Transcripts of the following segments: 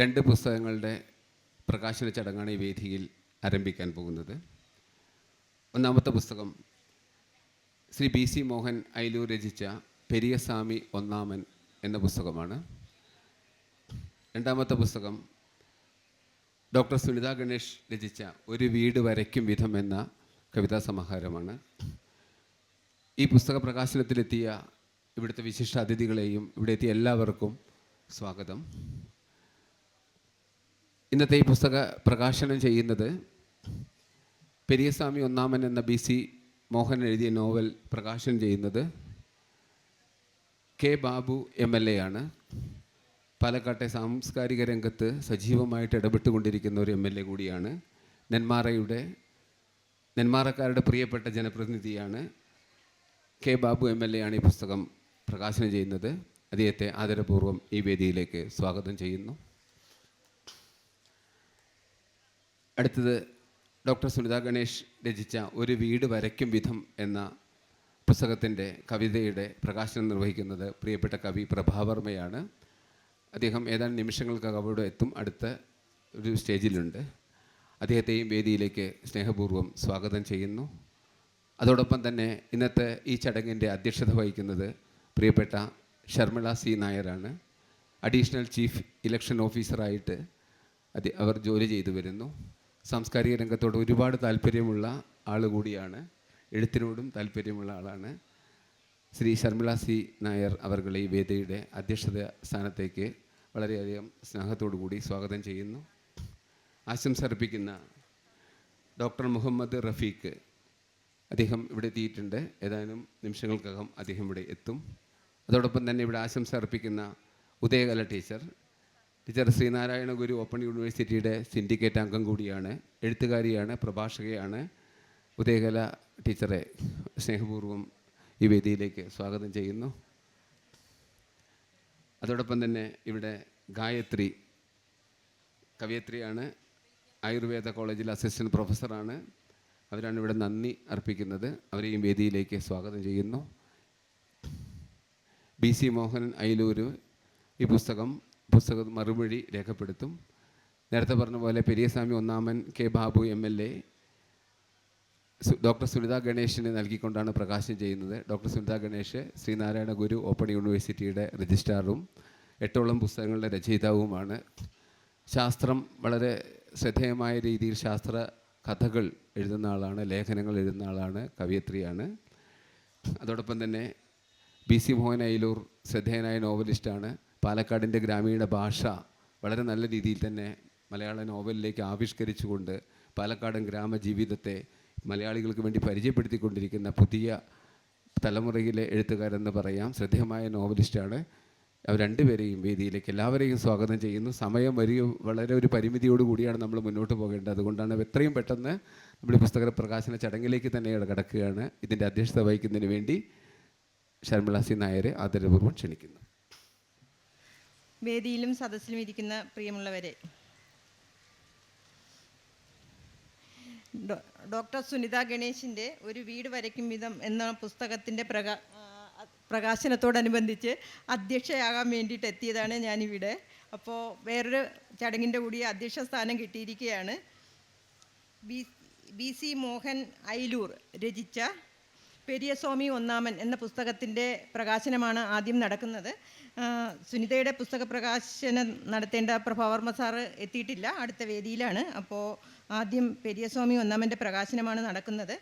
രണ്ട് പുസ്തകങ്ങളുടെ പ്രകാശന ചടങ്ങാണ് ഈ വേദിയിൽ ആരംഭിക്കാൻ പോകുന്നത്. ഒന്നാമത്തെ പുസ്തകം ശ്രീ ബി സി മോഹൻ അയിലൂർ രചിച്ച പെരിയസ്വാമി ഒന്നാമൻ എന്ന പുസ്തകമാണ്. രണ്ടാമത്തെ പുസ്തകം ഡോക്ടർ സുനിത ഗണേഷ് രചിച്ച ഒരു വീട് വരയ്ക്കും വിധം എന്ന കവിതാ സമാഹാരമാണ്. ഈ പുസ്തക പ്രകാശനത്തിലെത്തിയ ഇവിടുത്തെ വിശിഷ്ട അതിഥികളെയും ഇവിടെ എത്തിയ എല്ലാവർക്കും സ്വാഗതം. ഇന്നത്തെ ഈ പുസ്തക പ്രകാശനം ചെയ്യുന്നത് പെരിയസ്വാമി ഒന്നാമൻ എന്ന ബി സി മോഹൻ എഴുതിയ നോവൽ പ്രകാശനം ചെയ്യുന്നത് K Babu M L A ആണ്. പാലക്കാട്ടെ സാംസ്കാരിക രംഗത്ത് സജീവമായിട്ട് ഇടപെട്ടുകൊണ്ടിരിക്കുന്ന ഒരു എം എൽ എ കൂടിയാണ്. നെന്മാറയുടെ നെന്മാറക്കാരുടെ പ്രിയപ്പെട്ട ജനപ്രതിനിധിയാണ് K Babu M L A ആണ് ഈ പുസ്തകം പ്രകാശനം ചെയ്യുന്നത്. അദ്ദേഹത്തെ ആദരപൂർവം ഈ വേദിയിലേക്ക് സ്വാഗതം ചെയ്യുന്നു. അടുത്തത് ഡോക്ടർ സുനിത ഗണേഷ് രചിച്ച ഒരു വീട് വരയ്ക്കും വിധം എന്ന പുസ്തകത്തിന്റെ കവിതയുടെ പ്രകാശനം നിർവഹിക്കുന്നത് പ്രിയപ്പെട്ട കവി പ്രഭാവർമ്മയാണ്. അദ്ദേഹം ഏതാനും നിമിഷങ്ങൾക്കകം അവിടെ എത്തും. അടുത്ത ഒരു സ്റ്റേജിലുണ്ട്. അദ്ദേഹത്തെയും വേദിയിലേക്ക് സ്നേഹപൂർവം സ്വാഗതം ചെയ്യുന്നു. അതോടൊപ്പം തന്നെ ഇന്നത്തെ ഈ ചടങ്ങിന്റെ അധ്യക്ഷത വഹിക്കുന്നത് പ്രിയപ്പെട്ട ഷർമിള സി നായരാണ്. അഡീഷണൽ ചീഫ് ഇലക്ഷൻ ഓഫീസറായിട്ട് അവർ ജോലി ചെയ്തു വരുന്നു. സാംസ്കാരിക രംഗത്തോട് ഒരുപാട് താല്പര്യമുള്ള ആൾ കൂടിയാണ്. എഴുത്തിനോടും താല്പര്യമുള്ള ആളാണ്. ശ്രീ ശർമിള സി നായർ അവർകളെ ഈ വേദിയുടെ അധ്യക്ഷത സ്ഥാനത്തേക്ക് വളരെയധികം സ്നേഹത്തോടു കൂടി സ്വാഗതം ചെയ്യുന്നു. ആശംസർപ്പിക്കുന്ന ഡോക്ടർ മുഹമ്മദ് റഫീഖ് അദ്ദേഹം ഇവിടെ എത്തിയിട്ടുണ്ട്. ഏതാനും നിമിഷങ്ങൾക്കകം അദ്ദേഹം ഇവിടെ എത്തും. അതോടൊപ്പം തന്നെ ഇവിടെ ആശംസ അർപ്പിക്കുന്ന Udayakala teacher teacher Sreenarayana Guru open യൂണിവേഴ്സിറ്റിയുടെ സിൻഡിക്കേറ്റ് അംഗം കൂടിയാണ് എഴുത്തുകാരിയാണ് പ്രഭാഷകയാണ്. ഉദയകല ടീച്ചറെ സ്നേഹപൂർവം ഈ വേദിയിലേക്ക് സ്വാഗതം ചെയ്യുന്നു. അതോടൊപ്പം തന്നെ ഇവിടെ ഗായത്രി കവയത്രിയാണ് ആയുർവേദ കോളേജിൽ അസിസ്റ്റന്റ് പ്രൊഫസറാണ്. അവരാണ് ഇവിടെ നന്ദി അർപ്പിക്കുന്നത്. അവരെയും വേദിയിലേക്ക് സ്വാഗതം ചെയ്യുന്നു. ബി സി മോഹനൻ അയിലൂർ ഈ പുസ്തകം പുസ്തക മറുപടി രേഖപ്പെടുത്തും. നേരത്തെ പറഞ്ഞ പോലെ Periyaswamy Onnaman K Babu M L A doctor Sunitha ഗണേഷിന് നൽകിക്കൊണ്ടാണ് പ്രകാശനം ചെയ്യുന്നത്. ഡോക്ടർ സുനിത ഗണേഷ് ശ്രീനാരായണ ഗുരു ഓപ്പൺ യൂണിവേഴ്സിറ്റിയുടെ രജിസ്ട്രാറും എട്ടോളം പുസ്തകങ്ങളുടെ രചയിതാവുമാണ്. ശാസ്ത്രം വളരെ ശ്രദ്ധേയമായ രീതിയിൽ ശാസ്ത്ര കഥകൾ എഴുതുന്ന ആളാണ് ലേഖനങ്ങൾ എഴുതുന്ന ആളാണ് കവിയത്രിയാണ്. അതോടൊപ്പം തന്നെ ബി സി മോഹൻ അയിലൂർ ശ്രദ്ധേയനായ നോവലിസ്റ്റാണ്. പാലക്കാടിന്റെ ഗ്രാമീണ ഭാഷ വളരെ നല്ല രീതിയിൽ തന്നെ മലയാള നോവലിലേക്ക് ആവിഷ്കരിച്ചുകൊണ്ട് പാലക്കാടൻ ഗ്രാമജീവിതത്തെ മലയാളികൾക്ക് വേണ്ടി പരിചയപ്പെടുത്തിക്കൊണ്ടിരിക്കുന്ന പുതിയ തലമുറയിലെ എഴുത്തുകാരെന്ന് പറയാം. ശ്രദ്ധേയമായ നോവലിസ്റ്റാണ്. അവർ രണ്ടുപേരെയും വേദിയിലേക്ക് എല്ലാവരെയും സ്വാഗതം ചെയ്യുന്നു. സമയം ഒരു വളരെ ഒരു പരിമിതിയോട് കൂടിയാണ് നമ്മൾ മുന്നോട്ട് പോകേണ്ടത്. അതുകൊണ്ടാണ് എത്രയും പെട്ടെന്ന് നമ്മുടെ പുസ്തക പ്രകാശന ചടങ്ങിലേക്ക് തന്നെ കടക്കുകയാണ്. ഇതിന്റെ അധ്യക്ഷത വഹിക്കുന്നതിന് വേണ്ടി ശർമിള സി നായരെ ആദരപൂർവം ക്ഷണിക്കുന്നു. വേദിയിലും സദസ്സിലും ഇരിക്കുന്ന പ്രിയമുള്ളവരെ. ഡോക്ടർ സുനിത ഗണേശിന്റെ ഒരു വീട് വരയ്ക്കും വിധം എന്ന പുസ്തകത്തിന്റെ പ്രകാ പ്രകാശനത്തോടനുബന്ധിച്ച് അധ്യക്ഷയാകാൻ വേണ്ടിയിട്ട് എത്തിയതാണ് ഞാനിവിടെ. അപ്പോൾ വേറൊരു ചടങ്ങിന്റെ കൂടി അധ്യക്ഷ സ്ഥാനം കിട്ടിയിരിക്കുകയാണ്. B B C Mohan Ailur രചിച്ച പെരിയസ്വാമി ഒന്നാമൻ എന്ന പുസ്തകത്തിന്റെ പ്രകാശനമാണ് ആദ്യം നടക്കുന്നത്. സുനിതയുടെ പുസ്തക പ്രകാശനം നടത്തേണ്ട പ്രഭാവർമ്മ സാറ് എത്തിയിട്ടില്ല. അടുത്ത വേദിയിലാണ്. അപ്പോൾ ആദ്യം പെരിയസ്വാമി ഒന്നാമന്റെ പ്രകാശനമാണ് നടക്കുന്നത്.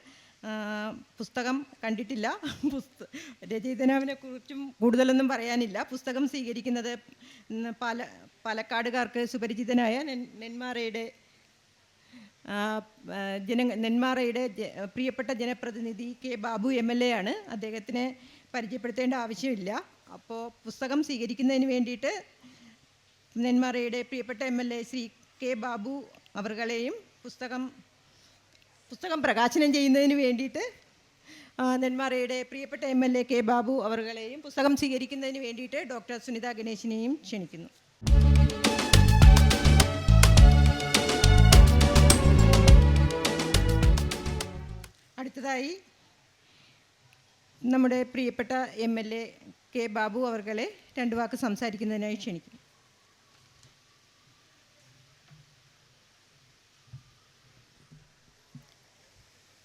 പുസ്തകം കണ്ടിട്ടില്ല. പുസ്ത രചയിതനാവിനെ കുറിച്ചും കൂടുതലൊന്നും പറയാനില്ല. പുസ്തകം സ്വീകരിക്കുന്നത് പല പാല പാലക്കാടുകാർക്ക് സുപരിചിതനായ നെന്മാറയുടെ ജന നെന്മാറയുടെ പ്രിയപ്പെട്ട ജനപ്രതിനിധി K Babu M L A ആണ്. അദ്ദേഹത്തിനെ പരിചയപ്പെടുത്തേണ്ട ആവശ്യമില്ല. അപ്പോൾ പുസ്തകം സ്വീകരിക്കുന്നതിന് വേണ്ടിയിട്ട് നെന്മാറയുടെ പ്രിയപ്പെട്ട M L A Shri K Babu അവർകളെയും പുസ്തകം പുസ്തകം പ്രകാശനം ചെയ്യുന്നതിന് വേണ്ടിയിട്ട് നെന്മാറയുടെ പ്രിയപ്പെട്ട M L A K Babu അവർകളെയും പുസ്തകം സ്വീകരിക്കുന്നതിന് വേണ്ടിയിട്ട് ഡോക്ടർ സുനിത ഗണേശിനെയും ക്ഷണിക്കുന്നു. അടുത്തതായി നമ്മുടെ പ്രിയപ്പെട്ട M L A K Babu അവർകളെ രണ്ടു വാക്ക് സംസാരിക്കുന്നതിനായി ക്ഷണിക്കും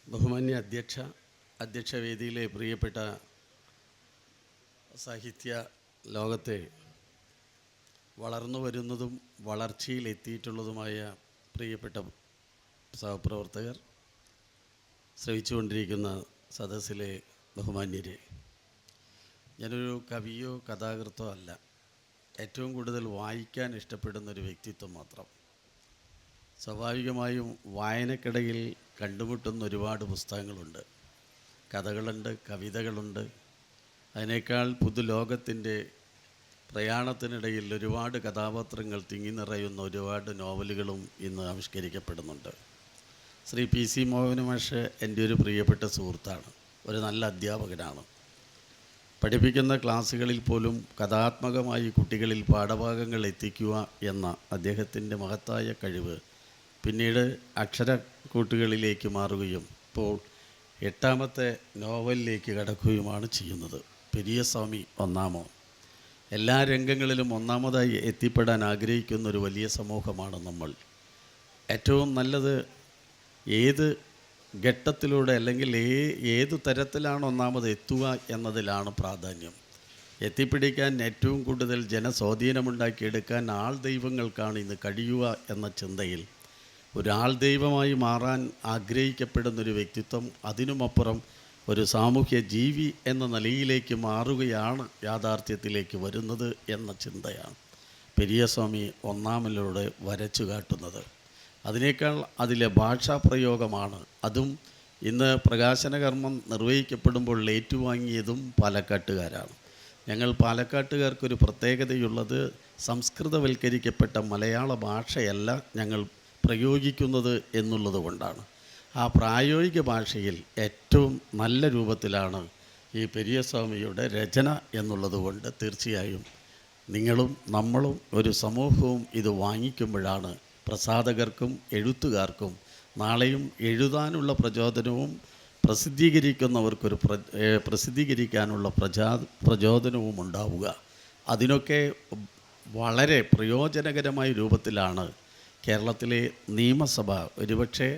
ബഹുമാന്യ അധ്യക്ഷ അധ്യക്ഷവേദിയിലെ പ്രിയപ്പെട്ട സാഹിത്യ ലോകത്തെ വളർന്നു വരുന്നതും വളർച്ചയിലെത്തിയിട്ടുള്ളതുമായ പ്രിയപ്പെട്ട സഹപ്രവർത്തകർ ശ്രവിച്ചുകൊണ്ടിരിക്കുന്ന സദസ്സിലെ ബഹുമാന്യരെ. ഞാനൊരു കവിയോ കഥാകൃത്തോ അല്ല. ഏറ്റവും കൂടുതൽ വായിക്കാൻ ഇഷ്ടപ്പെടുന്ന ഒരു വ്യക്തിത്വം മാത്രം. സ്വാഭാവികമായും വായനക്കിടയിൽ കണ്ടുമുട്ടുന്ന ഒരുപാട് പുസ്തകങ്ങളുണ്ട്. കഥകളുണ്ട് കവിതകളുണ്ട്. അതിനേക്കാൾ പുതുലോകത്തിന്റെ പ്രയാണത്തിനിടയിൽ ഒരുപാട് കഥാപാത്രങ്ങൾ തിങ്ങി നിറയുന്ന ഒരുപാട് നോവലുകളും ഇന്ന് ആവിഷ്കരിക്കപ്പെടുന്നുണ്ട്. ശ്രീ പി സി മോഹന മാഷ് എന്റെ ഒരു പ്രിയപ്പെട്ട സുഹൃത്താണ്. ഒരു നല്ല അധ്യാപകനാണ്. പഠിപ്പിക്കുന്ന ക്ലാസ്സുകളിൽ പോലും കഥാത്മകമായി കുട്ടികളിൽ പാഠഭാഗങ്ങൾ എത്തിക്കുക എന്ന അദ്ദേഹത്തിന്റെ മഹത്തായ കഴിവ് പിന്നീട് അക്ഷരക്കൂട്ടുകളിലേക്ക് മാറുകയും ഇപ്പോൾ എട്ടാമത്തെ നോവലിലേക്ക് കടക്കുകയുമാണ് ചെയ്യുന്നത്. പെരിയസ്വാമി ഒന്നാമോ? എല്ലാ രംഗങ്ങളിലും ഒന്നാമതായി എത്തിപ്പെടാൻ ആഗ്രഹിക്കുന്ന ഒരു വലിയ സമൂഹമാണ് നമ്മൾ. ഏറ്റവും നല്ലത് ഏത് ഘട്ടത്തിലൂടെ അല്ലെങ്കിൽ ഏ ഏത് തരത്തിലാണ് ഒന്നാമത് എത്തുക എന്നതിലാണ് പ്രാധാന്യം. എത്തിപ്പിടിക്കാൻ ഏറ്റവും കൂടുതൽ ജനസ്വാധീനമുണ്ടാക്കിയെടുക്കാൻ ആൾ ദൈവങ്ങൾക്കാണ് ഇന്ന് കഴിയുക എന്ന ചിന്തയിൽ ഒരാൾ ദൈവമായി മാറാൻ ആഗ്രഹിക്കപ്പെടുന്നൊരു വ്യക്തിത്വം അതിനുമപ്പുറം ഒരു സാമൂഹ്യ ജീവി എന്ന നിലയിലേക്ക് മാറുകയാണ് യാഥാർത്ഥ്യത്തിലേക്ക് വരുന്നത് എന്ന ചിന്തയാണ്. പെരിയസ്വാമി ഒന്നാമനിലൂടെ വരച്ചു കാട്ടുന്നത് അതിനേക്കാൾ അതിലെ ഭാഷാ പ്രയോഗമാണ്. അതും ഇന്ന് പ്രകാശനകർമ്മം നിർവഹിക്കപ്പെടുമ്പോൾ ഏറ്റുവാങ്ങിയതും പാലക്കാട്ടുകാരാണ്. ഞങ്ങൾ പാലക്കാട്ടുകാർക്കൊരു പ്രത്യേകതയുള്ളത് സംസ്കൃതവൽക്കരിക്കപ്പെട്ട മലയാള ഭാഷയല്ല ഞങ്ങൾ പ്രയോഗിക്കുന്നത് എന്നുള്ളത് കൊണ്ടാണ്. ആ പ്രായോഗിക ഭാഷയിൽ ഏറ്റവും നല്ല രൂപത്തിലാണ് ഈ പെരിയസ്വാമിയുടെ രചന എന്നുള്ളത് കൊണ്ട് തീർച്ചയായും നിങ്ങളും നമ്മളും ഒരു സമൂഹവും ഇത് വാങ്ങിക്കുമ്പോഴാണ് പ്രസാധകർക്കും എഴുത്തുകാർക്കും നാളെയും എഴുതാനുള്ള പ്രചോദനവും പ്രസിദ്ധീകരിക്കുന്നവർക്കൊരു പ്ര പ്രസിദ്ധീകരിക്കാനുള്ള പ്രചാ പ്രചോദനവും ഉണ്ടാവുക. അതിനൊക്കെ വളരെ പ്രയോജനകരമായ രൂപത്തിലാണ് കേരളത്തിലെ നിയമസഭ. ഒരുപക്ഷെ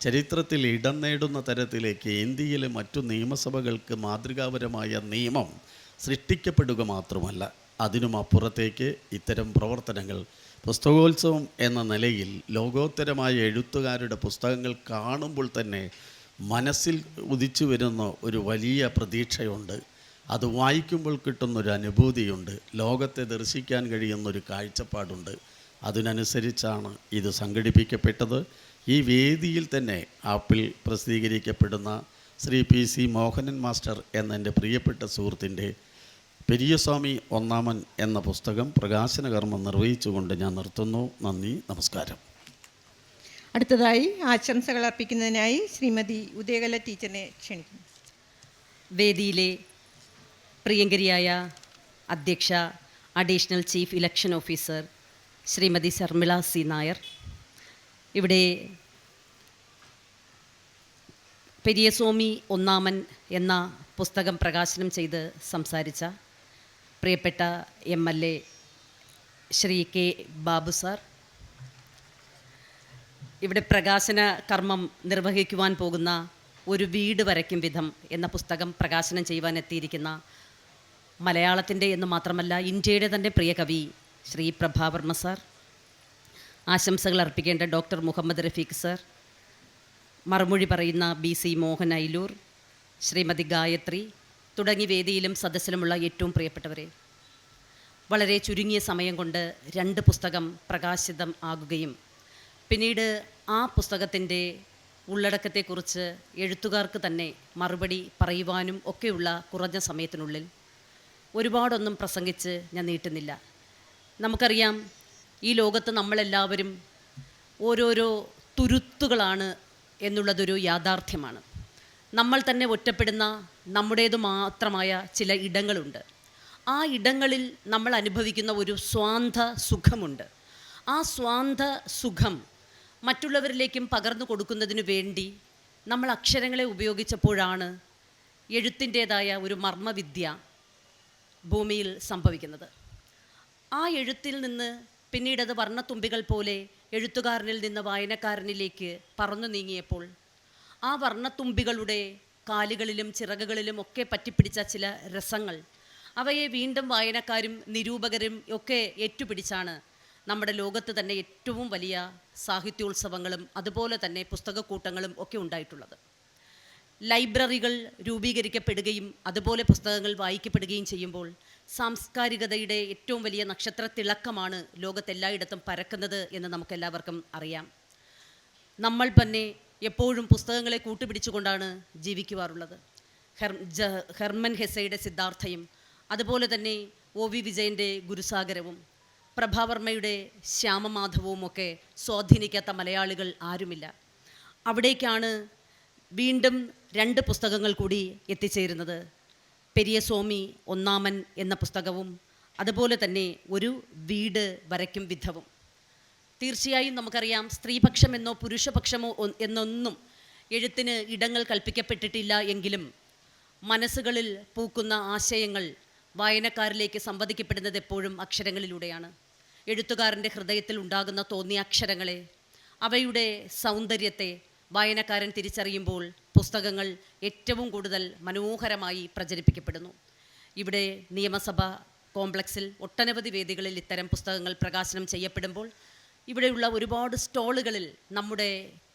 ചരിത്രത്തിൽ ഇടം നേടുന്ന തരത്തിലേക്ക് ഇന്ത്യയിലെ മറ്റു നിയമസഭകൾക്ക് മാതൃകാപരമായ നിയമം സൃഷ്ടിക്കപ്പെടുക മാത്രമല്ല അതിനും അപ്പുറത്തേക്ക് ഇത്തരം പ്രവർത്തനങ്ങൾ പുസ്തകോത്സവം എന്ന നിലയിൽ ലോകോത്തരമായ എഴുത്തുകാരുടെ പുസ്തകങ്ങൾ കാണുമ്പോൾ തന്നെ മനസ്സിൽ ഉദിച്ചു വരുന്ന ഒരു വലിയ പ്രതീക്ഷയുണ്ട്. അത് വായിക്കുമ്പോൾ കിട്ടുന്നൊരു അനുഭൂതിയുണ്ട്. ലോകത്തെ ദർശിക്കാൻ കഴിയുന്നൊരു കാഴ്ചപ്പാടുണ്ട്. അതിനനുസരിച്ചാണ് ഇത് സംഘടിപ്പിക്കപ്പെട്ടത്. ഈ വേദിയിൽ തന്നെ ആപ്പിൽ പ്രസിദ്ധീകരിക്കപ്പെടുന്ന Shri P C Mohanan master എന്ന എന്റെ പ്രിയപ്പെട്ട സുഹൃത്തിന്റെ പെരിയസ്വാമി ഒന്നാമൻ എന്ന പുസ്തകം പ്രകാശന കർമ്മം നിർവഹിച്ചുകൊണ്ട് ഞാൻ നിർത്തുന്നു. നന്ദി നമസ്കാരം. അടുത്തതായി ആശംസകൾ അർപ്പിക്കുന്നതിനായി ശ്രീമതി ഉദയകല ടീച്ചറിനെ ക്ഷണിക്കുന്നു. വേദിയിലെ പ്രിയങ്കരിയായ അധ്യക്ഷ additional chief election officer Shrimathi Sharmila C. Nair. ഇവിടെ പെരിയസ്വാമി ഒന്നാമൻ എന്ന പുസ്തകം പ്രകാശനം ചെയ്ത് സംസാരിച്ച പ്രിയപ്പെട്ട M L A Shri K Babu sir ഇവിടെ പ്രകാശന കർമ്മം നിർവഹിക്കുവാൻ പോകുന്ന ഒരു വീട് വരയ്ക്കും വിധം എന്ന പുസ്തകം പ്രകാശനം ചെയ്യുവാൻ എത്തിയിരിക്കുന്ന മലയാളത്തിന്റെ എന്ന് മാത്രമല്ല ഇന്ത്യയുടെ തന്നെ പ്രിയ കവി ശ്രീ പ്രഭാവർമ്മ സാർ ആശംസകൾ അർപ്പിക്കേണ്ട ഡോക്ടർ മുഹമ്മദ് റഫീഖ് സർ മറുമൊഴി പറയുന്ന ബി സി മോഹൻ ഐലൂർ ശ്രീമതി ഗായത്രി തുടങ്ങി വേദിയിലും സദസ്സിലുമുള്ള ഏറ്റവും പ്രിയപ്പെട്ടവരെ വളരെ ചുരുങ്ങിയ സമയം കൊണ്ട് രണ്ട് പുസ്തകം പ്രകാശിതം ആകുകയും പിന്നീട് ആ പുസ്തകത്തിന്റെ ഉള്ളടക്കത്തെക്കുറിച്ച് എഴുത്തുകാർക്ക് തന്നെ മറുപടി പറയുവാനും ഒക്കെയുള്ള കുറഞ്ഞ സമയത്തിനുള്ളിൽ ഒരുപാടൊന്നും പ്രസംഗിച്ച് ഞാൻ നീട്ടുന്നില്ല. നമുക്കറിയാം ഈ ലോകത്ത് നമ്മളെല്ലാവരും ഓരോരോ തുരുത്തുകളാണ് എന്നുള്ളതൊരു യാഥാർത്ഥ്യമാണ്. നമ്മൾ തന്നെ ഒറ്റപ്പെടുന്ന നമ്മുടേതു മാത്രമായ ചില ഇടങ്ങളുണ്ട്. ആ ഇടങ്ങളിൽ നമ്മൾ അനുഭവിക്കുന്ന ഒരു സ്വാന്ത സുഖമുണ്ട്. ആ സ്വാന്ത സുഖം മറ്റുള്ളവരിലേക്കും പകർന്നു കൊടുക്കുന്നതിനു വേണ്ടി നമ്മൾ അക്ഷരങ്ങളെ ഉപയോഗിച്ചപ്പോഴാണ് എഴുത്തിന്റേതായ ഒരു മർമ്മവിദ്യ ഭൂമിയിൽ സംഭവിക്കുന്നത്. ആ എഴുത്തിൽ നിന്ന് പിന്നീടത് വർണത്തുമ്പികൾ പോലെ എഴുത്തുകാരനിൽ നിന്ന് വായനക്കാരനിലേക്ക് പറന്നു നീങ്ങിയപ്പോൾ ആ വർണത്തുമ്പികളുടെ കാലുകളിലും ചിറകുകളിലും ഒക്കെ പറ്റിപ്പിടിച്ച ചില രസങ്ങൾ. അവയെ വീണ്ടും വായനക്കാരും നിരൂപകരും ഒക്കെ ഏറ്റുപിടിച്ചാണ് നമ്മുടെ ലോകത്ത് തന്നെ ഏറ്റവും വലിയ സാഹിത്യോത്സവങ്ങളും അതുപോലെ തന്നെ പുസ്തകക്കൂട്ടങ്ങളും ഒക്കെ ഉണ്ടായിട്ടുള്ളത്. ലൈബ്രറികൾ രൂപീകരിക്കപ്പെടുകയും അതുപോലെ പുസ്തകങ്ങൾ വായിക്കപ്പെടുകയും ചെയ്യുമ്പോൾ സാംസ്കാരികതയുടെ ഏറ്റവും വലിയ നക്ഷത്ര തിളക്കമാണ് ലോകത്തെല്ലായിടത്തും പരക്കുന്നത് എന്ന് നമുക്കെല്ലാവർക്കും അറിയാം. നമ്മൾ തന്നെ എപ്പോഴും പുസ്തകങ്ങളെ കൂട്ടുപിടിച്ചുകൊണ്ടാണ് ജീവിക്കുവാറുള്ളത്. ഹെർ ഹെർമൻ ഹെസയുടെ സിദ്ധാർത്ഥയും അതുപോലെ തന്നെ ഒ വി വിജയന്റെ ഗുരുസാഗരവും പ്രഭാവർമ്മയുടെ ശ്യാമമാധവവും ഒക്കെ സ്വാധീനിക്കാത്ത മലയാളികൾ ആരുമില്ല. അവിടേക്കാണ് വീണ്ടും രണ്ട് പുസ്തകങ്ങൾ കൂടി എത്തിച്ചേരുന്നത്. പെരിയസ്വാമി ഒന്നാമൻ എന്ന പുസ്തകവും അതുപോലെ തന്നെ ഒരു വീട് വരയ്ക്കും വിധവും. തീർച്ചയായും നമുക്കറിയാം സ്ത്രീപക്ഷം എന്നോ പുരുഷപക്ഷമോ എന്നൊന്നും എഴുത്തിന് ഇടങ്ങൾ കൽപ്പിക്കപ്പെട്ടിട്ടില്ല എങ്കിലും മനസ്സുകളിൽ പൂക്കുന്ന ആശയങ്ങൾ വായനക്കാരിലേക്ക് സംവദിക്കപ്പെടുന്നത് എപ്പോഴും അക്ഷരങ്ങളിലൂടെയാണ്. എഴുത്തുകാരന്റെ ഹൃദയത്തിൽ ഉണ്ടാകുന്ന തോന്നിയ അക്ഷരങ്ങളെ അവയുടെ സൗന്ദര്യത്തെ വായനക്കാരൻ തിരിച്ചറിയുമ്പോൾ പുസ്തകങ്ങൾ ഏറ്റവും കൂടുതൽ മനോഹരമായി പ്രചരിപ്പിക്കപ്പെടുന്നു. ഇവിടെ നിയമസഭ കോംപ്ലക്സിൽ ഒട്ടനവധി വേദികളിൽ ഇത്തരം പുസ്തകങ്ങൾ പ്രകാശനം ചെയ്യപ്പെടുമ്പോൾ ഇവിടെയുള്ള ഒരുപാട് സ്റ്റോളുകളിൽ നമ്മുടെ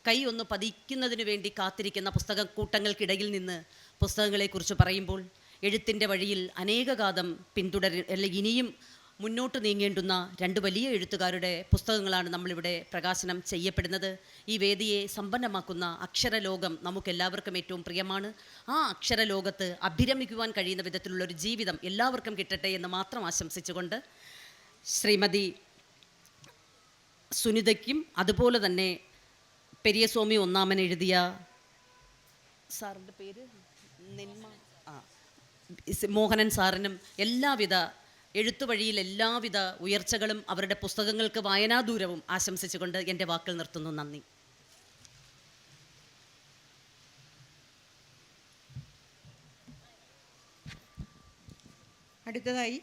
കൈ ഒന്ന് പതിക്കുന്നതിന് വേണ്ടി കാത്തിരിക്കുന്ന പുസ്തക കൂട്ടങ്ങൾക്കിടയിൽ നിന്ന് പുസ്തകങ്ങളെക്കുറിച്ച് പറയുമ്പോൾ എഴുത്തിന്റെ വഴിയിൽ അനേകകാതം പിന്തുടര അല്ലെ ഇനിയും മുന്നോട്ട് നീങ്ങേണ്ടുന്ന രണ്ട് വലിയ എഴുത്തുകാരുടെ പുസ്തകങ്ങളാണ് നമ്മളിവിടെ പ്രകാശനം ചെയ്യപ്പെടുന്നത്. ഈ വേദിയെ സമ്പന്നമാക്കുന്ന അക്ഷരലോകം നമുക്കെല്ലാവർക്കും ഏറ്റവും പ്രിയമാണ്. ആ അക്ഷരലോകത്ത് അഭിരമിക്കുവാൻ കഴിയുന്ന വിധത്തിലുള്ള ഒരു ജീവിതം എല്ലാവർക്കും കിട്ടട്ടെ എന്ന് മാത്രം ആശംസിച്ചുകൊണ്ട് ശ്രീമതി സുനിതയ്ക്കും അതുപോലെ തന്നെ പെരിയസ്വാമി ഒന്നാമൻ എഴുതിയ സാറിന്റെ പേര്? ആ. മോഹനൻ സാറിനും എല്ലാവിധ എഴുത്തുവഴിയിൽ എല്ലാവിധ ഉയർച്ചകളും അവരുടെ പുസ്തകങ്ങൾക്ക് വായനാദൂരവും ആശംസിച്ചുകൊണ്ട് എന്റെ വാക്കിൽ നിർത്തുന്നു. നന്ദി. അടുത്തതായി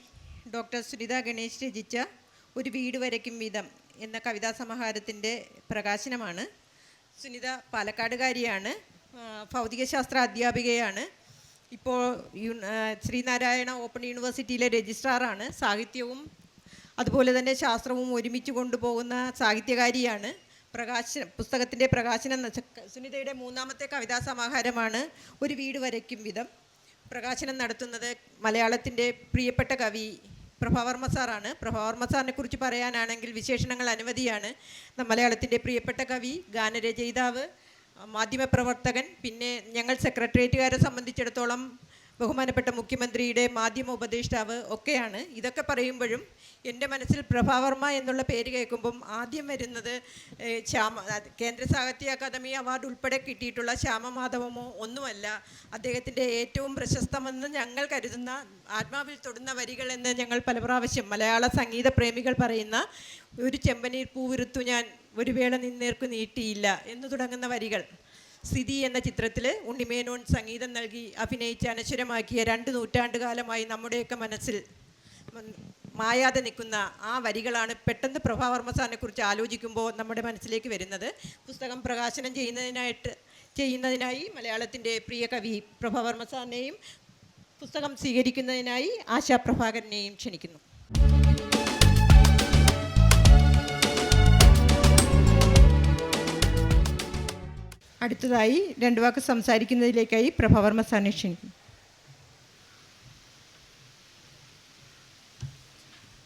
ഡോക്ടർ സുനിത ഗണേശ് രചിച്ച ഒരു വീട് വരയ്ക്കും വീതം എന്ന കവിതാ സമാഹാരത്തിന്റെ പ്രകാശനമാണ്. സുനിത പാലക്കാടുകാരിയാണ്. ഭൗതികശാസ്ത്ര അധ്യാപികയാണ്. ഇപ്പോൾ ശ്രീനാരായണ ഓപ്പൺ യൂണിവേഴ്സിറ്റിയിലെ രജിസ്ട്രാറാണ്. സാഹിത്യവും അതുപോലെ തന്നെ ശാസ്ത്രവും ഒരുമിച്ച് കൊണ്ടുപോകുന്ന സാഹിത്യകാരിയാണ്. പ്രകാശനം പുസ്തകത്തിന്റെ പ്രകാശനം സുനിതയുടെ മൂന്നാമത്തെ കവിതാ സമാഹാരമാണ് ഒരു വീട് വരയ്ക്കും വിധം. പ്രകാശനം നടത്തുന്നത് മലയാളത്തിന്റെ പ്രിയപ്പെട്ട കവി പ്രഭാവർമ്മ സാറാണ്. പ്രഭാവർമ്മ സാറിനെ കുറിച്ച് പറയാനാണെങ്കിൽ വിശേഷണങ്ങൾ അനവധിയാണ് മലയാളത്തിന്റെ പ്രിയപ്പെട്ട കവി ഗാനരചയിതാവ് മാധ്യമപ്രവർത്തകൻ പിന്നെ ഞങ്ങൾ സെക്രട്ടേറിയറ്റുകാരെ സംബന്ധിച്ചിടത്തോളം ബഹുമാനപ്പെട്ട മുഖ്യമന്ത്രിയുടെ മാധ്യമ ഉപദേഷ്ടാവ് ഒക്കെയാണ്. ഇതൊക്കെ പറയുമ്പോഴും എന്റെ മനസ്സിൽ പ്രഭാവർമ്മ എന്നുള്ള പേര് കേൾക്കുമ്പം ആദ്യം വരുന്നത് ശ്യാമ കേന്ദ്ര സാഹിത്യ അക്കാദമി അവാർഡ് ഉൾപ്പെടെ കിട്ടിയിട്ടുള്ള ശ്യാമമാധവമോ ഒന്നുമല്ല. അദ്ദേഹത്തിന്റെ ഏറ്റവും പ്രശസ്തമെന്ന് ഞങ്ങൾ കരുതുന്ന ആത്മാവിൽ തൊടുന്ന വരികൾ എന്ന് ഞങ്ങൾ പല പ്രാവശ്യം മലയാള സംഗീത പ്രേമികൾ പറയുന്ന ഒരു ചെമ്പനീർ പൂവിരുത്തു ഞാൻ ഒരു വേള നിന്നേർക്കു നീട്ടിയില്ല എന്ന് തുടങ്ങുന്ന വരികൾ. സ്ഥിതി എന്ന ചിത്രത്തിൽ ഉണ്ണിമേനോൻ സംഗീതം നൽകി അഭിനയിച്ച് അനശ്വരമാക്കിയ രണ്ട് നൂറ്റാണ്ടുകാലമായി നമ്മുടെയൊക്കെ മനസ്സിൽ മായാതെ നിൽക്കുന്ന ആ വരികളാണ് പെട്ടെന്ന് പ്രഭാവർമ്മ സാറിനെ കുറിച്ച് ആലോചിക്കുമ്പോൾ നമ്മുടെ മനസ്സിലേക്ക് വരുന്നത്. പുസ്തകം പ്രകാശനം ചെയ്യുന്നതിനായിട്ട് ചെയ്യുന്നതിനായി മലയാളത്തിന്റെ പ്രിയ കവി പ്രഭാവർമ്മ സാറിനെയും പുസ്തകം സ്വീകരിക്കുന്നതിനായി ആശാ പ്രഭാകരനെയും ക്ഷണിക്കുന്നു. അടുത്തതായി രണ്ട് വാക്ക് സംസാരിക്കുന്നതിലേക്കായി പ്രഭാവർമ്മ സാറിനെ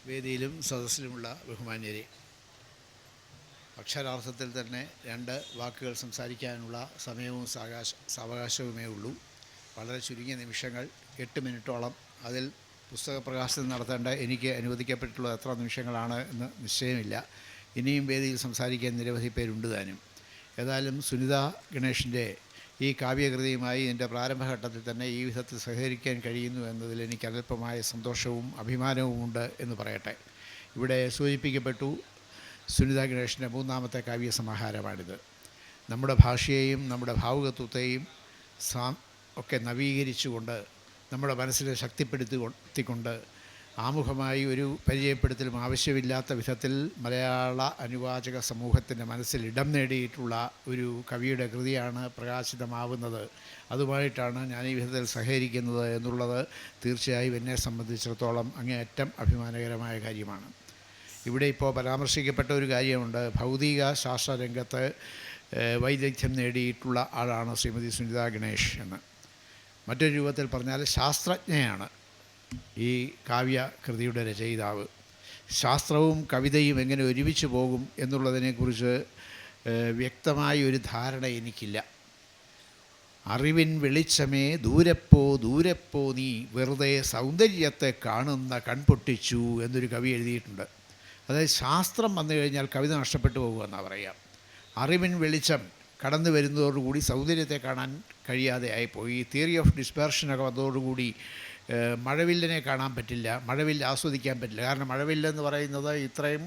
വേദിയിലും സദസ്സിലുമുള്ള ബഹുമാന്യരെ അക്ഷരാർത്ഥത്തിൽ തന്നെ രണ്ട് വാക്കുകൾ സംസാരിക്കാനുള്ള സമയവും സാവകാശ സാവകാശവുമേ ഉള്ളൂ. വളരെ ചുരുങ്ങിയ നിമിഷങ്ങൾ എട്ട് മിനിറ്റോളം അതിൽ പുസ്തക പ്രകാശനം നടത്തേണ്ട എനിക്ക് അനുവദിക്കപ്പെട്ടിട്ടുള്ള എത്ര നിമിഷങ്ങളാണ് എന്ന് നിശ്ചയമില്ല. ഇനിയും വേദിയിൽ സംസാരിക്കാൻ നിരവധി പേരുണ്ട് താനും. ഏതായാലും സുനിത ഗണേഷിന്റെ ഈ കാവ്യകൃതിയുമായി എന്റെ പ്രാരംഭഘട്ടത്തിൽ തന്നെ ഈ വിധത്തിൽ സഹകരിക്കാൻ കഴിയുന്നു എന്നതിൽ എനിക്ക് അല്പമായ സന്തോഷവും അഭിമാനവും ഉണ്ട് എന്ന് പറയട്ടെ. ഇവിടെ സൂചിപ്പിക്കപ്പെട്ടു സുനിത ഗണേഷിന്റെ മൂന്നാമത്തെ കാവ്യ സമാഹാരമാണിത്. നമ്മുടെ ഭാഷയെയും നമ്മുടെ ഭാവുകത്വത്തെയും സാ ഒക്കെ നവീകരിച്ചുകൊണ്ട് നമ്മുടെ മനസ്സിനെ ശക്തിപ്പെടുത്തിക്കൊണ്ട് ആമുഖമായി ഒരു പരിചയപ്പെടുത്തലും ആവശ്യമില്ലാത്ത വിധത്തിൽ മലയാള അനുവാചക സമൂഹത്തിന്റെ മനസ്സിൽ ഇടം നേടിയിട്ടുള്ള ഒരു കവിയുടെ കൃതിയാണ് പ്രകാശിതമാവുന്നത്. അതുമായിട്ടാണ് ഞാൻ ഈ വിധത്തിൽ സഹകരിക്കുന്നത് എന്നുള്ളത് തീർച്ചയായും എന്നെ സംബന്ധിച്ചിടത്തോളം അങ്ങേയറ്റം അഭിമാനകരമായ കാര്യമാണ്. ഇവിടെ ഇപ്പോൾ പരാമർശിക്കപ്പെട്ട ഒരു കാര്യമുണ്ട്. ഭൗതിക ശാസ്ത്ര രംഗത്ത് വൈദഗ്ധ്യം നേടിയിട്ടുള്ള ആളാണ് ശ്രീമതി സുനിത ഗണേഷ് എന്ന്. മറ്റൊരു രൂപത്തിൽ പറഞ്ഞാൽ ശാസ്ത്രജ്ഞയാണ്. ഈ കാവ്യ കൃതിയുടെ രചയിതാവ്. ശാസ്ത്രവും കവിതയും എങ്ങനെ ഒരുമിച്ച് പോകും എന്നുള്ളതിനെക്കുറിച്ച് വ്യക്തമായ ഒരു ധാരണ എനിക്കില്ല. അറിവിൻ വെളിച്ചമേ ദൂരപ്പോ ദൂരപ്പോ നീ വെറുതെ സൗന്ദര്യത്തെ കാണുന്ന കൺപൊട്ടിച്ചു എന്നൊരു കവി എഴുതിയിട്ടുണ്ട്. അതായത് ശാസ്ത്രം വന്നു കഴിഞ്ഞാൽ കവിത നഷ്ടപ്പെട്ടു പോകുമെന്നാണ് പറയുക അറിവിൻ വെളിച്ചം കടന്നു വരുന്നതോടുകൂടി സൗന്ദര്യത്തെ കാണാൻ കഴിയാതെ ആയിപ്പോയി തിയറി ഓഫ് ഡിസ്പെർഷനൊക്കെ വന്നതോടുകൂടി മഴവില്ലിനെ കാണാൻ പറ്റില്ല മഴവില്ല് ആസ്വദിക്കാൻ പറ്റില്ല. കാരണം മഴവില്ലെന്ന് പറയുന്നത് ഇത്രയും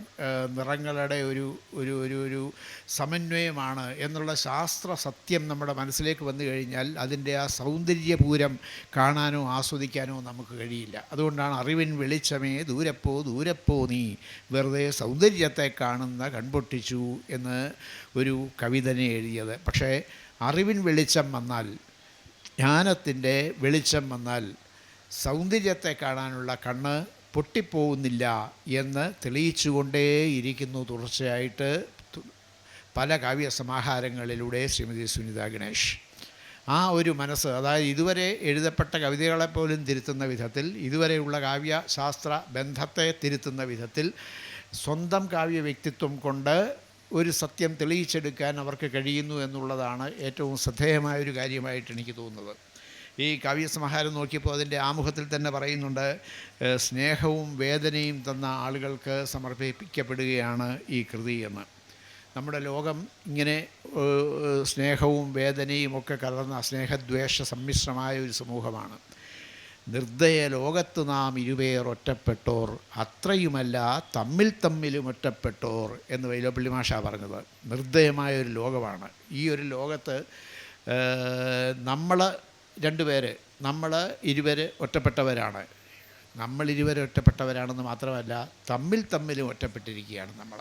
നിറങ്ങളുടെ ഒരു ഒരു ഒരു ഒരു സമന്വയമാണ് എന്നുള്ള ശാസ്ത്ര സത്യം നമ്മുടെ മനസ്സിലേക്ക് വന്നു കഴിഞ്ഞാൽ അതിന്റെ ആ സൗന്ദര്യപൂരം കാണാനോ ആസ്വദിക്കാനോ നമുക്ക് കഴിയില്ല. അതുകൊണ്ടാണ് അറിവിൻ വെളിച്ചമേ ദൂരപ്പോ ദൂരപ്പോ നീ വെറുതെ സൗന്ദര്യത്തെ കാണുന്ന കൺപൊട്ടിച്ചു എന്ന് ഒരു കവിതനെ എഴുതിയത്. പക്ഷേ അറിവിൻ വെളിച്ചം വന്നാൽ ജ്ഞാനത്തിന്റെ വെളിച്ചം വന്നാൽ സൗന്ദര്യത്തെ കാണാനുള്ള കണ്ണ് പൊട്ടിപ്പോകുന്നില്ല എന്ന് തെളിയിച്ചുകൊണ്ടേയിരിക്കുന്നു തുടർച്ചയായിട്ട് പല കാവ്യ സമാഹാരങ്ങളിലൂടെ ശ്രീമതി സുനിത ഗണേഷ്. ആ ഒരു മനസ്സ് അതായത് ഇതുവരെ എഴുതപ്പെട്ട കവിതകളെപ്പോലും തിരുത്തുന്ന വിധത്തിൽ ഇതുവരെയുള്ള കാവ്യ ശാസ്ത്ര ബന്ധത്തെ തിരുത്തുന്ന വിധത്തിൽ സ്വന്തം കാവ്യ വ്യക്തിത്വം കൊണ്ട് ഒരു സത്യം തെളിയിച്ചെടുക്കാൻ അവർക്ക് കഴിയുന്നു എന്നുള്ളതാണ് ഏറ്റവും ശ്രദ്ധേയമായൊരു കാര്യമായിട്ട് എനിക്ക് തോന്നുന്നത്. ഈ കാവ്യസമാഹാരം നോക്കിയപ്പോൾ അതിന്റെ ആമുഖത്തിൽ തന്നെ പറയുന്നുണ്ട് സ്നേഹവും വേദനയും തന്ന ആളുകൾക്ക് സമർപ്പിക്കപ്പെടുകയാണ് ഈ കൃതി എന്ന്. നമ്മുടെ ലോകം ഇങ്ങനെ സ്നേഹവും വേദനയും ഒക്കെ കലർന്ന സ്നേഹദ്വേഷ സമ്മിശ്രമായ ഒരു സമൂഹമാണ്. നിർദ്ദയ ലോകത്ത് നാം ഇരുപേർ ഒറ്റപ്പെട്ടോർ അത്രയുമല്ല തമ്മിൽ തമ്മിലും ഒറ്റപ്പെട്ടോർ എന്ന് വൈലോപ്പള്ളി മാഷ പറഞ്ഞത്. നിർദ്ദയമായ ഒരു ലോകമാണ്. ഈ ഒരു ലോകത്ത് നമ്മൾ രണ്ടുപേര് നമ്മൾ ഇരുവർ ഒറ്റപ്പെട്ടവരാണ്. നമ്മൾ ഇരുവർ ഒറ്റപ്പെട്ടവരാണെന്ന് മാത്രമല്ല തമ്മിൽ തമ്മിലും ഒറ്റപ്പെട്ടിരിക്കുകയാണ് നമ്മൾ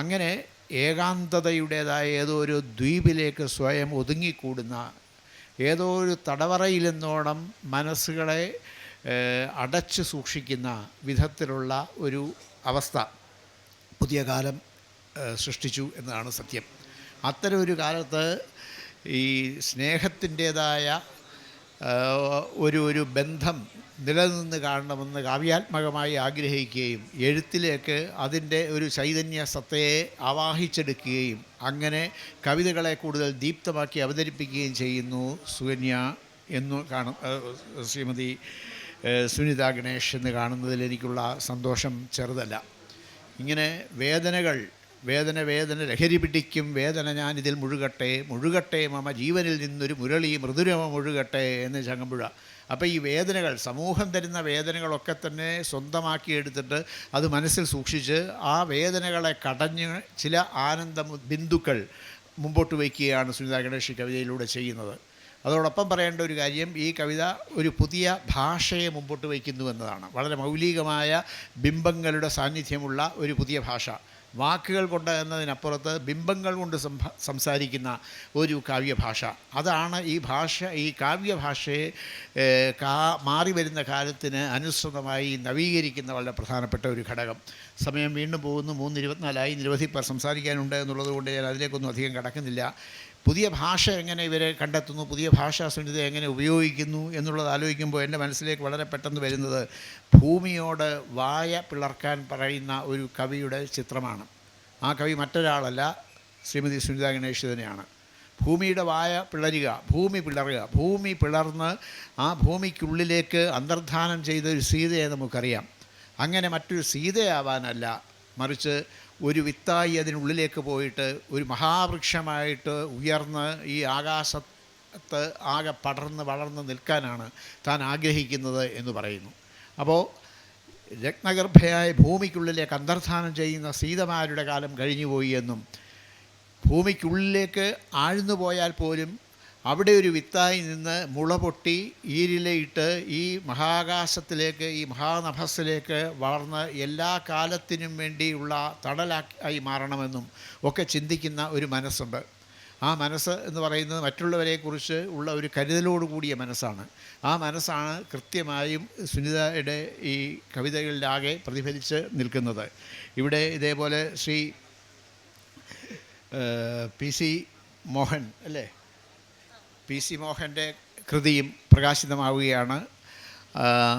അങ്ങനെ ഏകാന്തതയുടേതായ ഏതോ ഒരു ദ്വീപിലേക്ക് സ്വയം ഒതുങ്ങിക്കൂടുന്ന ഏതോ ഒരു തടവറയിലെന്നോണം മനസ്സുകളെ അടച്ച് സൂക്ഷിക്കുന്ന വിധത്തിലുള്ള ഒരു അവസ്ഥ പുതിയ കാലം സൃഷ്ടിച്ചു എന്നതാണ് സത്യം. അത്തരം ഒരു കാലത്ത് ഈ സ്നേഹത്തിന്റേതായ ഒരു ഒരു ബന്ധം നിലനിന്ന് കാണണമെന്ന് കാവ്യാത്മകമായി ആഗ്രഹിക്കുകയും എഴുത്തിലേക്ക് അതിന്റെ ഒരു ചൈതന്യ സത്തയെ ആവാഹിച്ചെടുക്കുകയും അങ്ങനെ കവിതകളെ കൂടുതൽ ദീപ്തമാക്കി അവതരിപ്പിക്കുകയും ചെയ്യുന്നു സുകന്യ എന്ന് കാണ ശ്രീമതി സുനിത ഗണേഷ് എന്ന് കാണുന്നതിൽ എനിക്കുള്ള സന്തോഷം ചെറുതല്ല. ഇങ്ങനെ വേദനകൾ വേദന വേദന ലഹരി പിടിക്കും. വേദന ഞാനിതിൽ മുഴുകട്ടെ. മുഴുകട്ടെ മമ ജീവനിൽ നിന്നൊരു മുരളി മൃദുരമ മുഴുകട്ടെ എന്ന് ചങ്ങമ്പുഴ അപ്പോൾ ഈ വേദനകൾ സമൂഹം തരുന്ന വേദനകളൊക്കെ തന്നെ സ്വന്തമാക്കി എടുത്തിട്ട് അത് മനസ്സിൽ സൂക്ഷിച്ച് ആ വേദനകളെ കടഞ്ഞ് ചില ആനന്ദ ബിന്ദുക്കൾ മുമ്പോട്ട് വയ്ക്കുകയാണ് സുനിത ഗണേഷ് കവിതയിലൂടെ ചെയ്യുന്നത്. അതോടൊപ്പം പറയേണ്ട ഒരു കാര്യം ഈ കവിത ഒരു പുതിയ ഭാഷയെ മുമ്പോട്ട് വയ്ക്കുന്നു എന്നതാണ്. വളരെ മൗലികമായ ബിംബങ്ങളുടെ സാന്നിധ്യമുള്ള ഒരു പുതിയ ഭാഷ. വാക്കുകൾ കൊണ്ട് എന്നതിനപ്പുറത്ത് ബിംബങ്ങൾ കൊണ്ട് സംസാരിക്കുന്ന ഒരു കാവ്യഭാഷ. അതാണ് ഈ ഭാഷ ഈ കാവ്യഭാഷയെ കാ മാറി വരുന്ന കാലത്തിന് അനുസൃതമായി നവീകരിക്കുന്ന വളരെ പ്രധാനപ്പെട്ട ഒരു ഘടകം. സമയം വീണ്ടും പോകുന്നു. മൂന്ന് ഇരുപത്തിനാലായി നിരവധി പേർ സംസാരിക്കാനുണ്ട് എന്നുള്ളത് കൊണ്ട് ഞാൻ അതിലേക്കൊന്നും അധികം കടക്കുന്നില്ല. പുതിയ ഭാഷ എങ്ങനെ ഇവരെ കണ്ടെത്തുന്നു പുതിയ ഭാഷാ സുനിത എങ്ങനെ ഉപയോഗിക്കുന്നു എന്നുള്ളത് ആലോചിക്കുമ്പോൾ എന്റെ മനസ്സിലേക്ക് വളരെ പെട്ടെന്ന് വരുന്നത് ഭൂമിയോട് വായ പിളർക്കാൻ പറയുന്ന ഒരു കവിയുടെ ചിത്രമാണ്. ആ കവി മറ്റൊരാളല്ല ശ്രീമതി സുനിത ഗണേഷ് തന്നെയാണ്. ഭൂമിയുടെ വായ പിളരുക ഭൂമി പിളരുക ഭൂമി പിളർന്ന് ആ ഭൂമിക്കുള്ളിലേക്ക് അന്തർധാനം ചെയ്ത ഒരു സീതയെ നമുക്കറിയാം. അങ്ങനെ മറ്റൊരു സീതയാവാനല്ല മറിച്ച് ഒരു വിത്തായി അതിനുള്ളിലേക്ക് പോയിട്ട് ഒരു മഹാവൃക്ഷമായിട്ട് ഉയർന്ന് ഈ ആകാശത്ത് ആകെ പടർന്ന് വളർന്ന് നിൽക്കാനാണ് താൻ ആഗ്രഹിക്കുന്നത് എന്ന് പറയുന്നു. അപ്പോൾ രത്നഗർഭയായ ഭൂമിക്കുള്ളിലേക്ക് അന്തർധാനം ചെയ്യുന്ന സീതമാരുടെ കാലം കഴിഞ്ഞുപോയി എന്നും ഭൂമിക്കുള്ളിലേക്ക് ആഴ്ന്നു പോയാൽ പോലും അവിടെ ഒരു വിത്തായി നിന്ന് മുള പൊട്ടി ഈരിലയിട്ട് ഈ മഹാകാശത്തിലേക്ക് ഈ മഹാനഭസ്സിലേക്ക് വളർന്ന് എല്ലാ കാലത്തിനും വേണ്ടിയുള്ള തടലായി മാറണമെന്നും ഒക്കെ ചിന്തിക്കുന്ന ഒരു മനസ്സുണ്ട്. ആ മനസ്സ് എന്ന് പറയുന്നത് മറ്റുള്ളവരെക്കുറിച്ച് ഉള്ള ഒരു കരുതലോട് കൂടിയ മനസ്സാണ്. ആ മനസ്സാണ് കൃത്യമായും സുനിതയുടെ ഈ കവിതകളിലാകെ പ്രതിഫലിച്ച് നിൽക്കുന്നത്. ഇവിടെ ഇതേപോലെ ശ്രീ പി സി മോഹൻ അല്ലേ? പി സി മോഹന്റെ കൃതിയും പ്രകാശിതമാവുകയാണ്.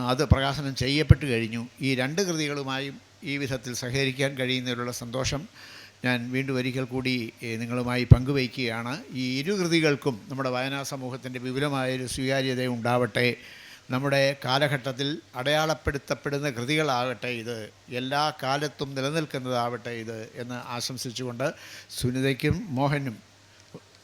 അത് പ്രകാശനം ചെയ്യപ്പെട്ട് കഴിഞ്ഞു. ഈ രണ്ട് കൃതികളുമായും ഈ വിധത്തിൽ സഹകരിക്കാൻ കഴിയുന്നതിലുള്ള സന്തോഷം ഞാൻ വീണ്ടും ഒരിക്കൽ കൂടി നിങ്ങളുമായി പങ്കുവയ്ക്കുകയാണ്. ഈ ഇരു കൃതികൾക്കും നമ്മുടെ വായനാ സമൂഹത്തിന്റെ വിപുലമായൊരു സ്വീകാര്യത ഉണ്ടാവട്ടെ. നമ്മുടെ കാലഘട്ടത്തിൽ അടയാളപ്പെടുത്തപ്പെടുന്ന കൃതികളാകട്ടെ ഇത്. എല്ലാ കാലത്തും നിലനിൽക്കുന്നതാവട്ടെ ഇത് എന്ന് ആശംസിച്ചുകൊണ്ട് സുനിതയ്ക്കും മോഹനും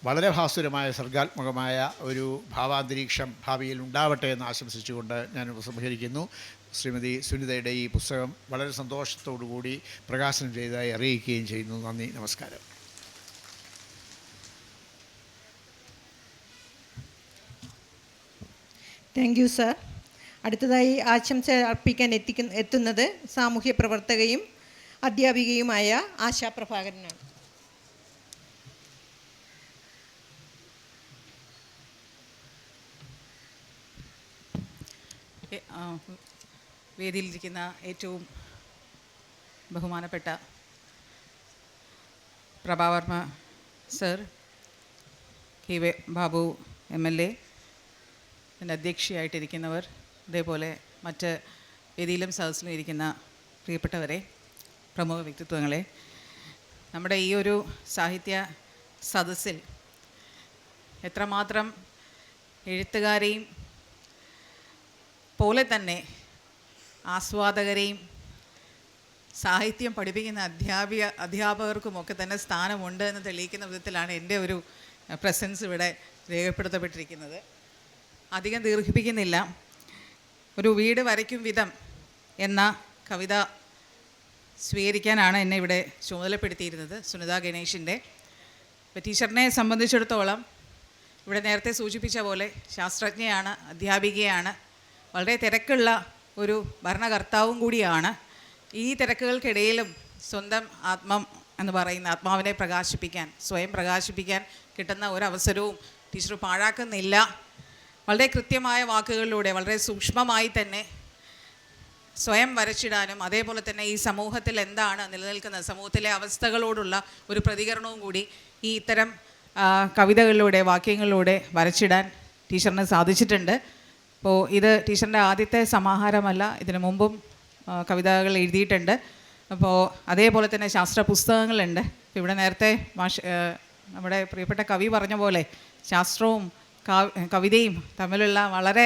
വളരെ ഭാസുരമായ സർഗാത്മകമായ ഒരു ഭാവാന്തരീക്ഷം ഭാവിയിൽ ഉണ്ടാവട്ടെ എന്ന് ആശംസിച്ചുകൊണ്ട് ഞാൻ ഉപസംഹരിക്കുന്നു. ശ്രീമതി സുനിതയുടെ ഈ പുസ്തകം വളരെ സന്തോഷത്തോടു കൂടി പ്രകാശനം ചെയ്തതായി അറിയിക്കുകയും ചെയ്യുന്നു. നന്ദി നമസ്കാരം. താങ്ക് യു സർ അടുത്തതായി ആശംസ അർപ്പിക്കാൻ എത്തിക്കുന്ന എത്തുന്നത് സാമൂഹ്യ പ്രവർത്തകയും അധ്യാപികയുമായ ആശാ പ്രഭാകരനാണ്. വേദിയിലിരിക്കുന്ന ഏറ്റവും ബഹുമാനപ്പെട്ട പ്രഭാവർമ്മ സർ കെ വെ ബാബു എം എൽ എ എന്റെ അധ്യക്ഷയായിട്ടിരിക്കുന്നവർ അതേപോലെ മറ്റ് വേദിയിലും സദസ്സിലും ഇരിക്കുന്ന പ്രിയപ്പെട്ടവരെ പ്രമുഖ വ്യക്തിത്വങ്ങളെ നമ്മുടെ ഈ ഒരു സാഹിത്യ സദസ്സിൽ എത്രമാത്രം എഴുത്തുകാരെയും പോലെ തന്നെ ആസ്വാദകരെയും സാഹിത്യം പഠിപ്പിക്കുന്ന അധ്യാപിക അധ്യാപകർക്കുമൊക്കെ തന്നെ സ്ഥാനമുണ്ട് എന്ന് തെളിയിക്കുന്ന വിധത്തിലാണ് എന്റെ ഒരു പ്രസൻസ് ഇവിടെ രേഖപ്പെടുത്തപ്പെട്ടിരിക്കുന്നത്. അധികം ദീർഘിപ്പിക്കുന്നില്ല. ഒരു വീട് വരയ്ക്കും വിധം എന്ന കവിത സ്വീകരിക്കാനാണ് എന്നെ ഇവിടെ ചുമതലപ്പെടുത്തിയിരുന്നത് സുനിത ഗണേഷിന്റെ. ഇപ്പോൾ ടീച്ചറിനെ സംബന്ധിച്ചിടത്തോളം ഇവിടെ നേരത്തെ സൂചിപ്പിച്ച പോലെ ശാസ്ത്രജ്ഞയാണ് അധ്യാപികയാണ്. വളരെ തിരക്കുള്ള ഒരു ഭരണകർത്താവും കൂടിയാണ്. ഈ തിരക്കുകൾക്കിടയിലും സ്വന്തം ആത്മം എന്ന് പറയുന്ന ആത്മാവിനെ പ്രകാശിപ്പിക്കാൻ സ്വയം പ്രകാശിപ്പിക്കാൻ കിട്ടുന്ന ഒരവസരവും ടീച്ചർ പാഴാക്കുന്നില്ല. വളരെ കൃത്യമായ വാക്കുകളിലൂടെ വളരെ സൂക്ഷ്മമായി തന്നെ സ്വയം വരച്ചിടാനും അതേപോലെ തന്നെ ഈ സമൂഹത്തിൽ എന്താണ് നിലനിൽക്കുന്നത് സമൂഹത്തിലെ അവസ്ഥകളോടുള്ള ഒരു പ്രതികരണവും കൂടി ഈ ഇത്തരം കവിതകളിലൂടെ വാക്യങ്ങളിലൂടെ വരച്ചിടാൻ ടീച്ചറിന് സാധിച്ചിട്ടുണ്ട്. അപ്പോൾ ഇത് ടീച്ചറിന്റെ ആദ്യത്തെ സമാഹാരമല്ല. ഇതിനു മുമ്പും കവിതകൾ എഴുതിയിട്ടുണ്ട്. അപ്പോൾ അതേപോലെ തന്നെ ശാസ്ത്ര പുസ്തകങ്ങളുണ്ട്. ഇവിടെ നേരത്തെ മാഷ് നമ്മുടെ പ്രിയപ്പെട്ട കവി പറഞ്ഞ പോലെ ശാസ്ത്രവും കവിതയും തമ്മിലുള്ള വളരെ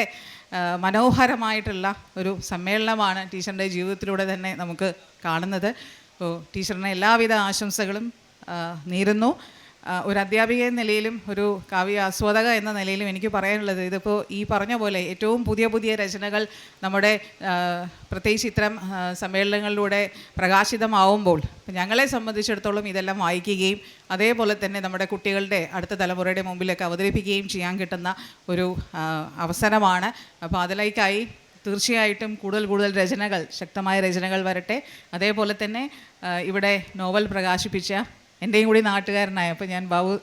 മനോഹരമായിട്ടുള്ള ഒരു സമ്മേളനമാണ് ടീച്ചറിന്റെ ജീവിതത്തിലൂടെ തന്നെ നമുക്ക് കാണുന്നത്. അപ്പോൾ ടീച്ചറിന് എല്ലാവിധ ആശംസകളും നേരുന്നു. ഒരു അധ്യാപിക എന്ന നിലയിലും ഒരു കാവ്യ ആസ്വാദക എന്ന നിലയിലും എനിക്ക് പറയാനുള്ളത് ഇതിപ്പോൾ ഈ പറഞ്ഞ പോലെ ഏറ്റവും പുതിയ പുതിയ രചനകൾ നമ്മുടെ പ്രത്യേകിച്ച് ഇത്തരം സമ്മേളനങ്ങളിലൂടെ പ്രകാശിതമാവുമ്പോൾ ഞങ്ങളെ സംബന്ധിച്ചിടത്തോളം ഇതെല്ലാം വായിക്കുകയും അതേപോലെ തന്നെ നമ്മുടെ കുട്ടികളുടെ അടുത്ത തലമുറയുടെ മുമ്പിലൊക്കെ അവതരിപ്പിക്കുകയും ചെയ്യാൻ കിട്ടുന്ന ഒരു അവസരമാണ്. അപ്പോൾ അതിലേക്കായി തീർച്ചയായിട്ടും കൂടുതൽ കൂടുതൽ രചനകൾ ശക്തമായ രചനകൾ വരട്ടെ. അതേപോലെ തന്നെ ഇവിടെ നോവൽ പ്രകാശിപ്പിച്ച എന്റെയും കൂടി നാട്ടുകാരനായ. അപ്പോൾ ഞാൻ ബാബു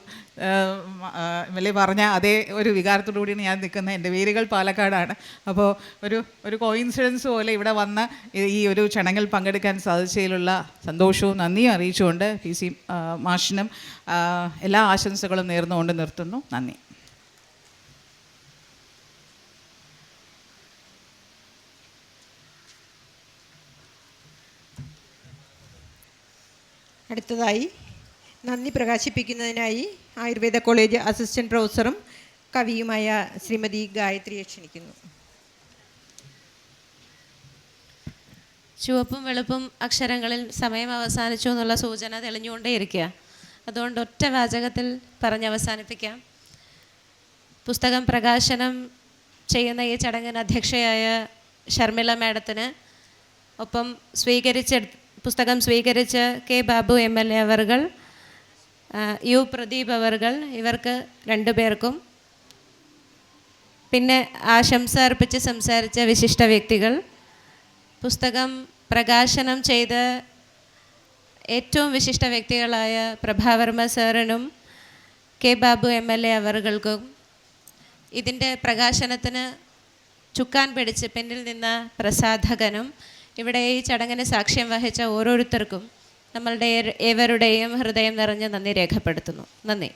വലിയ പറഞ്ഞ അതേ ഒരു വികാരത്തോടു കൂടിയാണ് ഞാൻ നിൽക്കുന്നത്. എന്റെ വേരുകൾ പാലക്കാടാണ്. അപ്പോൾ ഒരു ഒരു കോയിൻസിഡൻസ് പോലെ ഇവിടെ വന്ന് ഈ ഒരു ചടങ്ങിൽ പങ്കെടുക്കാൻ സാധിച്ചതിലുള്ള സന്തോഷവും നന്ദിയും അറിയിച്ചുകൊണ്ട് പി സി മാഷിനും എല്ലാ ആശംസകളും നേർന്നുകൊണ്ട് നിർത്തുന്നു. നന്ദി. അടുത്തതായി നന്ദി പ്രകാശിപ്പിക്കുന്നതിനായി ആയുർവേദ കോളേജ് അസിസ്റ്റന്റ് പ്രൊഫസറും കവിയുമായ ശ്രീമതി ഗായത്രിയെ ക്ഷണിക്കുന്നു. ചുവപ്പും വെളുപ്പും അക്ഷരങ്ങളിൽ സമയം അവസാനിച്ചു എന്നുള്ള സൂചന തെളിഞ്ഞുകൊണ്ടേയിരിക്കുക. അതുകൊണ്ട് ഒറ്റ വാചകത്തിൽ പറഞ്ഞ് അവസാനിപ്പിക്കാം. പുസ്തകം പ്രകാശനം ചെയ്യുന്ന ഈ ചടങ്ങിന് അധ്യക്ഷയായ ഷർമിള മാഡത്തിന് ഒപ്പം സ്വീകരിച്ച പുസ്തകം സ്വീകരിച്ച K Babu M L A അവർകൾ യു പ്രദീപ് അവർകൾ ഇവർക്ക് രണ്ടുപേർക്കും പിന്നെ ആശംസ അർപ്പിച്ച് സംസാരിച്ച വിശിഷ്ട വ്യക്തികൾ. പുസ്തകം പ്രകാശനം ചെയ്ത ഏറ്റവും വിശിഷ്ട വ്യക്തികളായ പ്രഭാവർമ്മ സാറിനും K Babu M L A അവറുകൾക്കും ഇതിന്റെ പ്രകാശനത്തിന് ചുക്കാൻ പിടിച്ച് പിന്നിൽ നിന്ന പ്രസാധകനും ഇവിടെ ഈ ചടങ്ങിന് സാക്ഷ്യം വഹിച്ച ഓരോരുത്തർക്കും നമ്മളുടെ ഏവരുടെയും ഹൃദയം നിറഞ്ഞ നന്ദി രേഖപ്പെടുത്തുന്നു. നന്ദി.